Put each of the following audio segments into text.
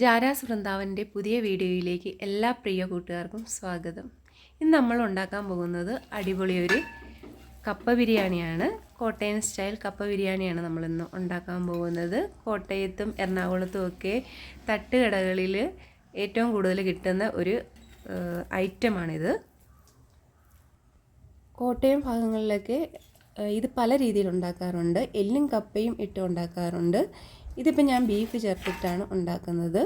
ജാരാസ് വൃന്ദാവന്റെ പുതിയ വീഡിയോയിലേക്ക് എല്ലാ പ്രിയ കൂട്ടുകാർക്കും സ്വാഗതം. ഇന്ന് നമ്മൾ ഉണ്ടാക്കാൻ പോകുന്നത് അടിപൊളി ഒരു കപ്പ ബിരിയാണിയാണ്. കോട്ടയം സ്റ്റൈൽ കപ്പ ബിരിയാണിയാണ് നമ്മളിന്ന് ഉണ്ടാക്കാൻ പോകുന്നത്. കോട്ടയത്തും എറണാകുളത്തും ഒക്കെ തട്ടുകടകളിൽ ഏറ്റവും കൂടുതൽ കിട്ടുന്ന ഒരു ഐറ്റമാണിത്. കോട്ടയം ഭാഗങ്ങളിലൊക്കെ ഇത് പല രീതിയിൽ ഉണ്ടാക്കാറുണ്ട്. എല്ലും കപ്പയും ഇട്ട് ഉണ്ടാക്കാറുണ്ട്. ഇതിപ്പോൾ ഞാൻ ബീഫ് ചേർത്തിട്ടാണ് ഉണ്ടാക്കുന്നത്.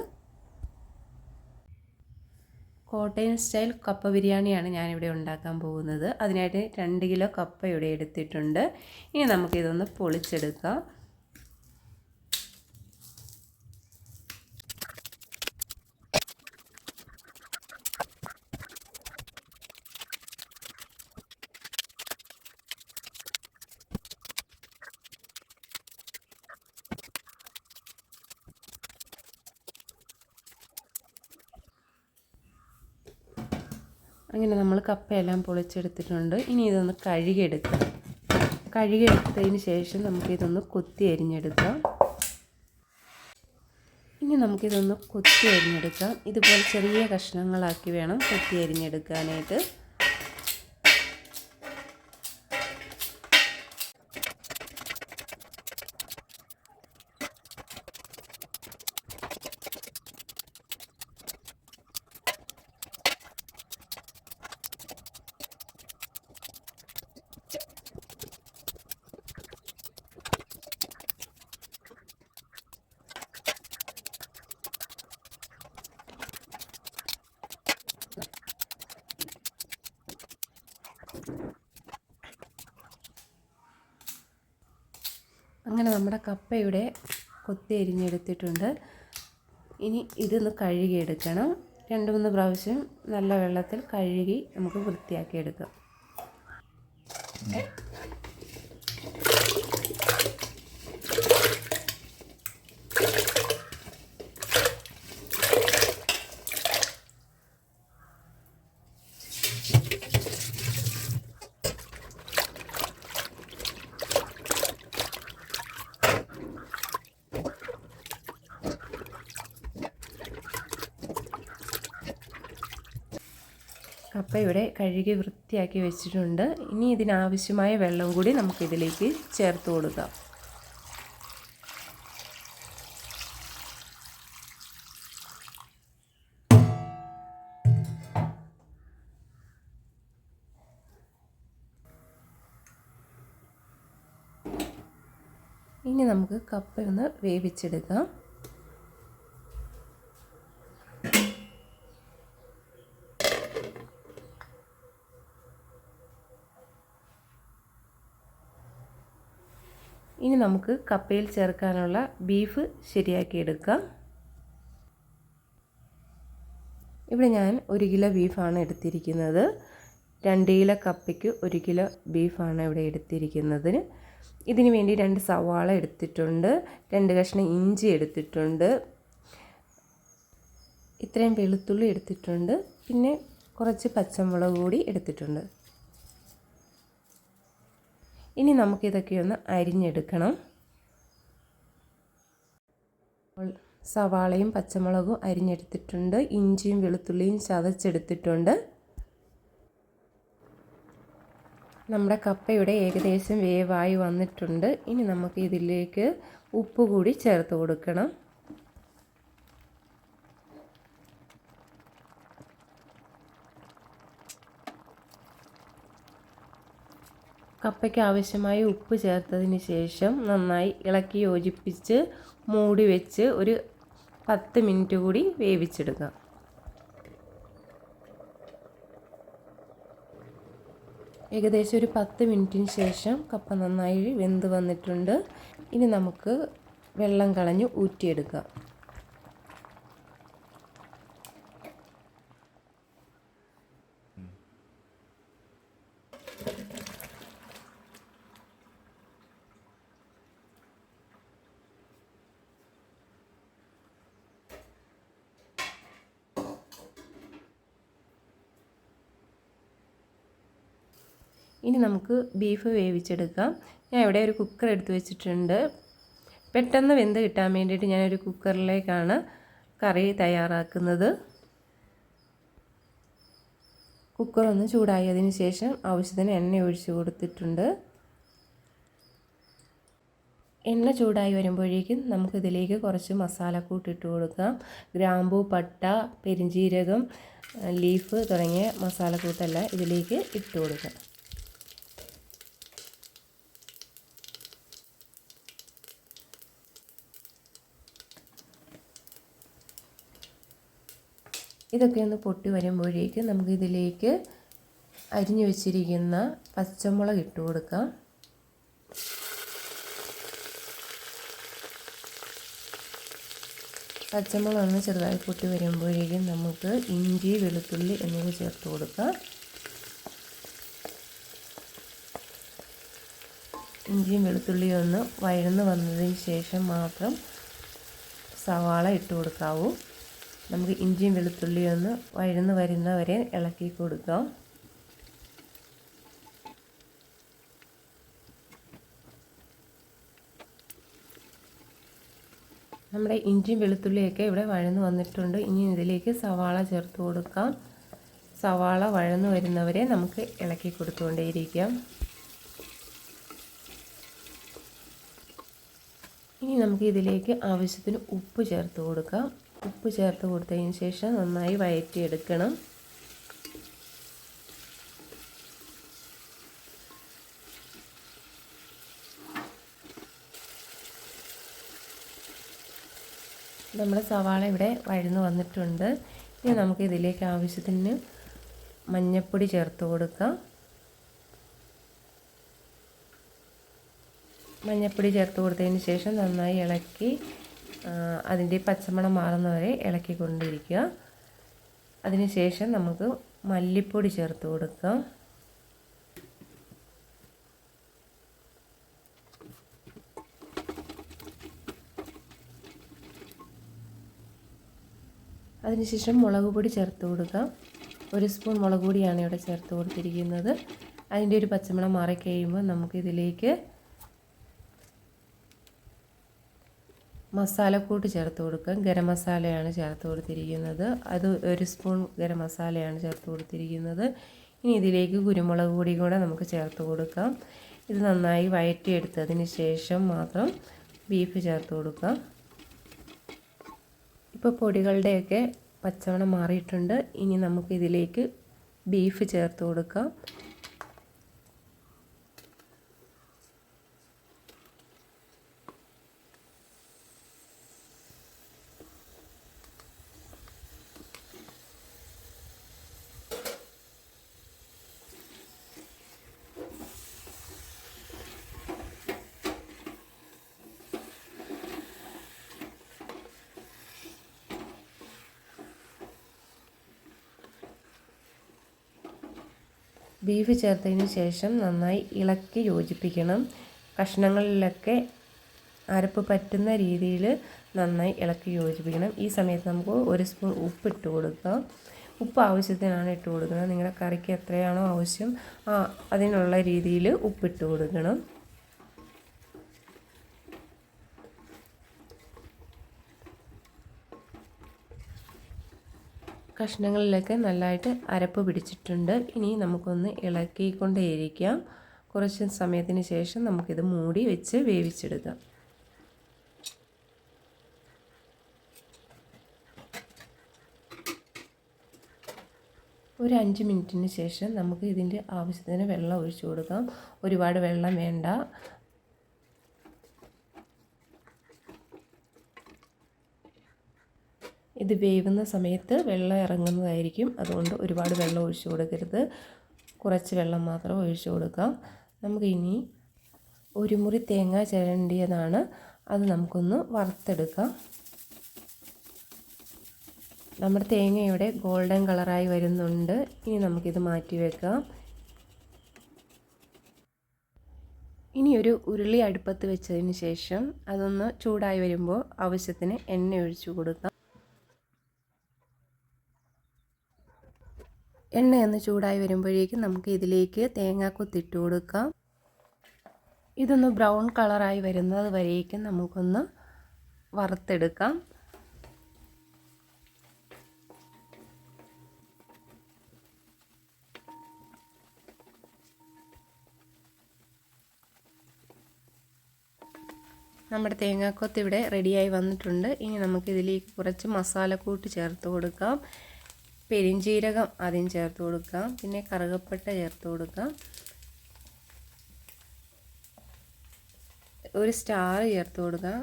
കോട്ടയം സ്റ്റൈൽ കപ്പ ബിരിയാണിയാണ് ഞാനിവിടെ ഉണ്ടാക്കാൻ പോകുന്നത്. അതിനായിട്ട് രണ്ട് കിലോ കപ്പ ഇവിടെ എടുത്തിട്ടുണ്ട്. ഇനി നമുക്കിതൊന്ന് പൊളിച്ചെടുക്കാം. അങ്ങനെ നമ്മൾ കപ്പയെല്ലാം പൊളിച്ചെടുത്തിട്ടുണ്ട്. ഇനി ഇതൊന്ന് കഴുകിയെടുക്കാം. കഴുകിയെടുത്തതിന് ശേഷം നമുക്കിതൊന്ന് കൊത്തി അരിഞ്ഞെടുക്കാം. ഇനി നമുക്കിതൊന്ന് കൊത്തി അരിഞ്ഞെടുക്കാം. ഇതുപോലെ ചെറിയ കഷ്ണങ്ങളാക്കി വേണം കൊത്തി അരിഞ്ഞെടുക്കാനായിട്ട്. അങ്ങനെ നമ്മുടെ കപ്പയുടെ കൊത്തി അരിഞ്ഞെടുത്തിട്ടുണ്ട്. ഇനി ഇതൊന്ന് കഴുകിയെടുക്കണം. രണ്ട് മൂന്ന് പ്രാവശ്യം നല്ല വെള്ളത്തിൽ കഴുകി നമുക്ക് വൃത്തിയാക്കി എടുക്കാം കപ്പ ഇവിടെ കഴുകി വൃത്തിയാക്കി വെച്ചിട്ടുണ്ട്. ഇനി ഇതിനാവശ്യമായ വെള്ളം കൂടി നമുക്കിതിലേക്ക് ചേർത്ത് കൊടുക്കാം. ഇനി നമുക്ക് കപ്പ ഒന്ന് വേവിച്ചെടുക്കാം ഇനി നമുക്ക് കപ്പയിൽ ചേർക്കാനുള്ള ബീഫ് ശരിയാക്കിയെടുക്കാം. ഇവിടെ ഞാൻ ഒരു കിലോ ബീഫാണ് എടുത്തിരിക്കുന്നത്. രണ്ട് കിലോ കപ്പയ്ക്ക് ഒരു കിലോ ബീഫാണ് ഇവിടെ എടുത്തിരിക്കുന്നത്. ഇതിന് വേണ്ടി രണ്ട് സവാള എടുത്തിട്ടുണ്ട്. രണ്ട് കഷ്ണം ഇഞ്ചി എടുത്തിട്ടുണ്ട്. ഇത്രയും വെളുത്തുള്ളി എടുത്തിട്ടുണ്ട്. പിന്നെ കുറച്ച് പച്ചമുളക് കൂടി എടുത്തിട്ടുണ്ട്. ഇനി നമുക്കിതൊക്കെ ഒന്ന് അരിഞ്ഞെടുക്കണം. സവാളയും പച്ചമുളകും അരിഞ്ഞെടുത്തിട്ടുണ്ട്. ഇഞ്ചിയും വെളുത്തുള്ളിയും ചതച്ചെടുത്തിട്ടുണ്ട്. നമ്മുടെ കപ്പയുടെ ഏകദേശം വേവായി വന്നിട്ടുണ്ട്. ഇനി നമുക്ക് ഇതിലേക്ക് ഉപ്പ് കൂടി ചേർത്ത് കൊടുക്കണം. കപ്പയ്ക്ക് ആവശ്യമായ ഉപ്പ് ചേർത്തതിന് ശേഷം നന്നായി ഇളക്കി യോജിപ്പിച്ച് മൂടി വെച്ച് ഒരു പത്ത് മിനിറ്റ് കൂടി വേവിച്ചെടുക്കുക. ഏകദേശം ഒരു പത്ത് മിനിറ്റിന് ശേഷം കപ്പ നന്നായി വെന്ത് വന്നിട്ടുണ്ട്. ഇനി നമുക്ക് വെള്ളം കളഞ്ഞ് ഊറ്റിയെടുക്കാം. ഇനി നമുക്ക് ബീഫ് വേവിച്ചെടുക്കാം. ഞാൻ ഇവിടെ ഒരു കുക്കർ എടുത്തു വെച്ചിട്ടുണ്ട്. പെട്ടെന്ന് വെന്ത് കിട്ടാൻ വേണ്ടിയിട്ട് ഞാനൊരു കുക്കറിലേക്കാണ് കറി തയ്യാറാക്കുന്നത്. കുക്കർ ഒന്ന് ചൂടായതിന് ശേഷം ആവശ്യത്തിന് എണ്ണ ഒഴിച്ച് കൊടുത്തിട്ടുണ്ട്. എണ്ണ ചൂടായി വരുമ്പോഴേക്കും നമുക്കിതിലേക്ക് കുറച്ച് മസാലക്കൂട്ട് ഇട്ട് കൊടുക്കാം. ഗ്രാമ്പു പട്ട പെരിഞ്ജീരകം ലീഫ് തുടങ്ങിയ മസാലക്കൂട്ടെല്ലാം ഇതിലേക്ക് ഇട്ട് കൊടുക്കാം. ഇതൊക്കെ ഒന്ന് പൊട്ടി വരുമ്പോഴേക്ക് നമുക്കിതിലേക്ക് അരിഞ്ഞു വെച്ചിരിക്കുന്ന പച്ചമുളക് ഇട്ട് കൊടുക്കാം. പച്ചമുളക് ഒന്ന് ചെറുതായി പൊട്ടി വരുമ്പോഴേക്കും നമുക്ക് ഇഞ്ചി വെളുത്തുള്ളി എന്നിവ ചേർത്ത് കൊടുക്കാം. ഇഞ്ചിയും വെളുത്തുള്ളിയും ഒന്ന് വഴന്ന് വന്നതിന് ശേഷം മാത്രം സവാള ഇട്ട് കൊടുക്കാവൂ. നമുക്ക് ഇഞ്ചിയും വെളുത്തുള്ളിയും ഒന്ന് വഴന്ന് വരുന്നവരെ ഇളക്കി കൊടുക്കാം. നമ്മുടെ ഇഞ്ചിയും വെളുത്തുള്ളിയൊക്കെ ഇവിടെ വഴന്ന് വന്നിട്ടുണ്ട്. ഇനി ഇതിലേക്ക് സവാള ചേർത്ത് കൊടുക്കാം. സവാള വഴന്ന് വരുന്നവരെ നമുക്ക് ഇളക്കി കൊടുത്തുകൊണ്ടേയിരിക്കാം. ഇനി നമുക്ക് ഇതിലേക്ക് ആവശ്യത്തിന് ഉപ്പ് ചേർത്ത് കൊടുക്കാം. ഉപ്പ് ചേർത്ത് കൊടുത്തതിന് ശേഷം നന്നായി വയറ്റിയെടുക്കണം നമ്മുടെ സവാള ഇവിടെ വഴന്ന് വന്നിട്ടുണ്ട്. ഇനി നമുക്ക് ഇതിലേക്ക് ആവശ്യത്തിന് മഞ്ഞൾപ്പൊടി ചേർത്ത് കൊടുക്കാം. മഞ്ഞൾപ്പൊടി ചേർത്ത് കൊടുത്തതിന് ശേഷം നന്നായി ഇളക്കി അതിന്റെ പച്ചമണം മാറുന്നവരെ ഇളക്കിക്കൊണ്ടിരിക്കുക. അതിനുശേഷം നമുക്ക് മല്ലിപ്പൊടി ചേർത്ത് കൊടുക്കാം. അതിനുശേഷം മുളക് പൊടി ചേർത്ത് കൊടുക്കാം. ഒരു സ്പൂൺ മുളക് പൊടിയാണ് ഇവിടെ ചേർത്ത് കൊടുത്തിരിക്കുന്നത്. അതിന്റെ ഒരു പച്ചമണം മാറിക്കഴിയുമ്പോൾ നമുക്കിതിലേക്ക് മസാലക്കൂട്ട് ചേർത്ത് കൊടുക്കാം. ഗരം മസാലയാണ് ചേർത്ത് കൊടുത്തിരിക്കുന്നത്. അത് ഒരു സ്പൂൺ ഗരം മസാലയാണ് ചേർത്ത് കൊടുത്തിരിക്കുന്നത്. ഇനി ഇതിലേക്ക് കുരുമുളക് പൊടി കൂടെ നമുക്ക് ചേർത്ത് കൊടുക്കാം. ഇത് നന്നായി വയറ്റിയെടുത്തതിന് ശേഷം മാത്രം ബീഫ് ചേർത്ത് കൊടുക്കാം. ഇപ്പോൾ പൊടികളുടെയൊക്കെ പച്ചവണം മാറിയിട്ടുണ്ട്. ഇനി നമുക്ക് ഇതിലേക്ക് ബീഫ് ചേർത്ത് കൊടുക്കാം. ബീഫ് ചേർത്തതിന് ശേഷം നന്നായി ഇളക്കി യോജിപ്പിക്കണം. കഷ്ണങ്ങളിലൊക്കെ അരപ്പ് പറ്റുന്ന രീതിയിൽ നന്നായി ഇളക്കി യോജിപ്പിക്കണം. ഈ സമയത്ത് നമുക്ക് ഒരു സ്പൂൺ ഉപ്പ് ഇട്ട് കൊടുക്കാം. ഉപ്പ് ആവശ്യത്തിനാണ് ഇട്ട് കൊടുക്കുന്നത്. നിങ്ങളുടെ കറിക്ക് എത്രയാണോ ആവശ്യം ആ അതിനുള്ള രീതിയിൽ ഉപ്പിട്ട് കൊടുക്കണം. കഷ്ണങ്ങളിലൊക്കെ നല്ലതായിട്ട് അരപ്പ് പിടിച്ചിട്ടുണ്ട്. ഇനി നമുക്കൊന്ന് ഇളക്കിക്കൊണ്ടേയിരിക്കാം കുറച്ച് സമയത്തിന് ശേഷം നമുക്കിത് മൂടി വെച്ച് വേവിച്ചെടുക്കാം. ഒരു അഞ്ച് മിനിറ്റിന് ശേഷം നമുക്ക് ഇതിന്റെ ആവശ്യത്തിന് വെള്ളം ഒഴിച്ചു കൊടുക്കാം. ഒരുപാട് വെള്ളം വേണ്ട. ഇത് വേവുന്ന സമയത്ത് വെള്ളം ഇറങ്ങുന്നതായിരിക്കും. അതുകൊണ്ട് ഒരുപാട് വെള്ളം ഒഴിച്ചു കൊടുക്കരുത്. കുറച്ച് വെള്ളം മാത്രം ഒഴിച്ചു കൊടുക്കാം. നമുക്കിനി ഒരു മുറി തേങ്ങ ചിരണ്ടിയതാണ്. അത് നമുക്കൊന്ന് വറുത്തെടുക്കാം. നമ്മുടെ തേങ്ങ ഇവിടെ ഗോൾഡൻ കളറായി വരുന്നുണ്ട്. ഇനി നമുക്കിത് മാറ്റി വെക്കാം. ഇനി ഒരു ഉരുളി അടുപ്പത്ത് വെച്ചതിന് ശേഷം അതൊന്ന് ചൂടായി വരുമ്പോൾ ആവശ്യത്തിന് എണ്ണ ഒഴിച്ചു കൊടുക്കാം. എണ്ണയൊന്ന് ചൂടായി വരുമ്പോഴേക്കും നമുക്ക് ഇതിലേക്ക് തേങ്ങാക്കൊത്തിട്ട് കൊടുക്കാം. ഇതൊന്ന് ബ്രൗൺ കളറായി വരുന്നത് വരേക്കും നമുക്കൊന്ന് വറുത്തെടുക്കാം. നമ്മുടെ തേങ്ങാക്കൊത്ത് ഇവിടെ റെഡിയായി വന്നിട്ടുണ്ട്. ഇനി നമുക്കിതിലേക്ക് കുറച്ച് മസാലക്കൂട്ട് ചേർത്ത് കൊടുക്കാം. പെരിഞ്ചീരകം ആദ്യം ചേർത്ത് കൊടുക്കാം. പിന്നെ കറുകപ്പട്ട ചേർത്ത് കൊടുക്കാം. ഒരു സ്റ്റാർ ചേർത്ത് കൊടുക്കാം.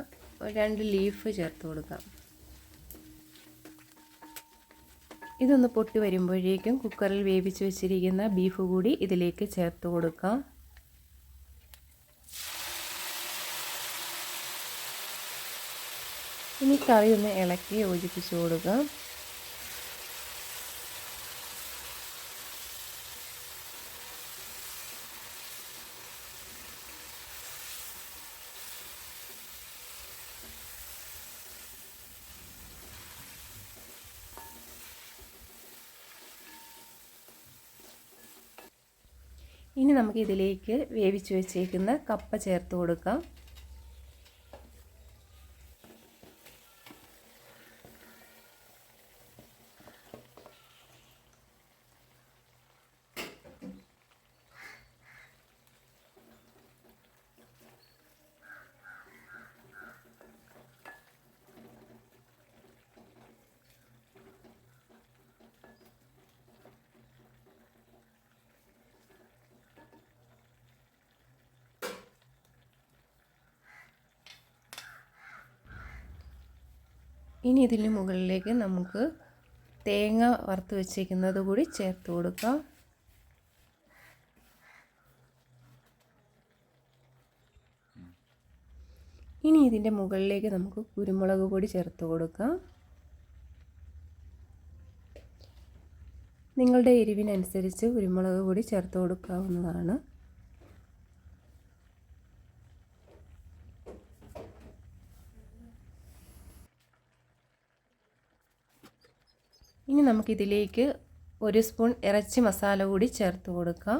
രണ്ട് ലീഫ് ചേർത്ത് കൊടുക്കാം. ഇതൊന്ന് പൊട്ടി വരുമ്പോഴേക്കും കുക്കറിൽ വേവിച്ച് വെച്ചിരിക്കുന്ന ബീഫ് കൂടി ഇതിലേക്ക് ചേർത്ത് കൊടുക്കാം. ഇനി കറി ഒന്ന് ഇളക്കി യോജിപ്പിച്ച് കൊടുക്കാം. ഇനി നമുക്ക് ഇതിലേക്ക് വേവിച്ച് വെച്ചേക്കുന്ന കപ്പ ചേർത്ത് കൊടുക്കാം. ഇനി ഇതിന് മുകളിലേക്ക് നമുക്ക് തേങ്ങ വറുത്ത് വെച്ചേക്കുന്നത് കൂടി ചേർത്ത് കൊടുക്കാം. ഇനി ഇതിന്റെ മുകളിലേക്ക് നമുക്ക് കുരുമുളക് പൊടി ചേർത്ത് കൊടുക്കാം. നിങ്ങളുടെ എരിവിനനുസരിച്ച് കുരുമുളക് പൊടി ചേർത്ത് കൊടുക്കാവുന്നതാണ്. ഇനി നമുക്കിതിലേക്ക് ഒരു സ്പൂൺ ഇറച്ചി മസാല കൂടി ചേർത്ത് കൊടുക്കാം.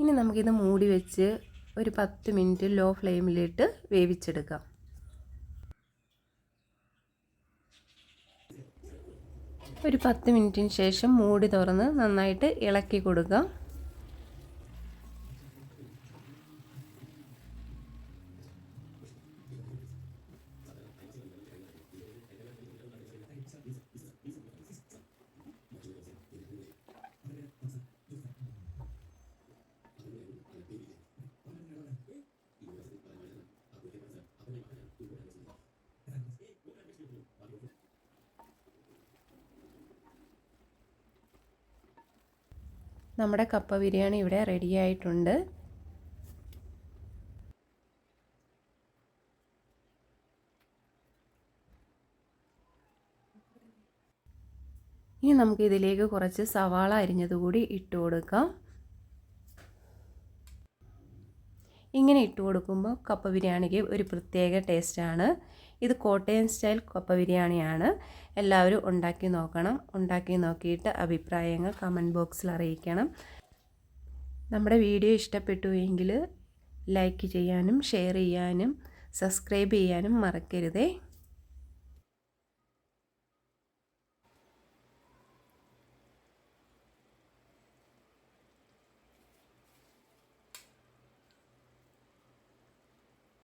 ഇനി നമുക്കിത് മൂടി വെച്ച് ഒരു പത്ത് മിനിറ്റ് ലോ ഫ്ലെയിമിലിട്ട് വേവിച്ചെടുക്കാം. ഒരു പത്ത് മിനിറ്റിന് ശേഷം മൂടി തുറന്ന് നന്നായിട്ട് ഇളക്കി കൊടുക്കാം. നമ്മുടെ കപ്പ ബിരിയാണി ഇവിടെ റെഡി ആയിട്ടുണ്ട്. ഇനി നമുക്ക് ഇതിലേക്ക് കുറച്ച് സവാള അരിഞ്ഞത് കൂടി ഇട്ട് കൊടുക്കാം. ഇങ്ങനെ ഇട്ട് കൊടുക്കുമ്പോൾ കപ്പ ബിരിയാണിക്ക് ഒരു പ്രത്യേക ടേസ്റ്റാണ് ഇത് കോട്ടയം സ്റ്റൈൽ കപ്പ ബിരിയാണിയാണ്. എല്ലാവരും ഉണ്ടാക്കി നോക്കണം. ഉണ്ടാക്കി നോക്കിയിട്ട് അഭിപ്രായങ്ങൾ കമന്റ് ബോക്സിൽ അറിയിക്കണം. നമ്മുടെ വീഡിയോ ഇഷ്ടപ്പെട്ടു എങ്കിൽ ലൈക്ക് ചെയ്യാനും ഷെയർ ചെയ്യാനും സബ്സ്ക്രൈബ് ചെയ്യാനും മറക്കരുതേ.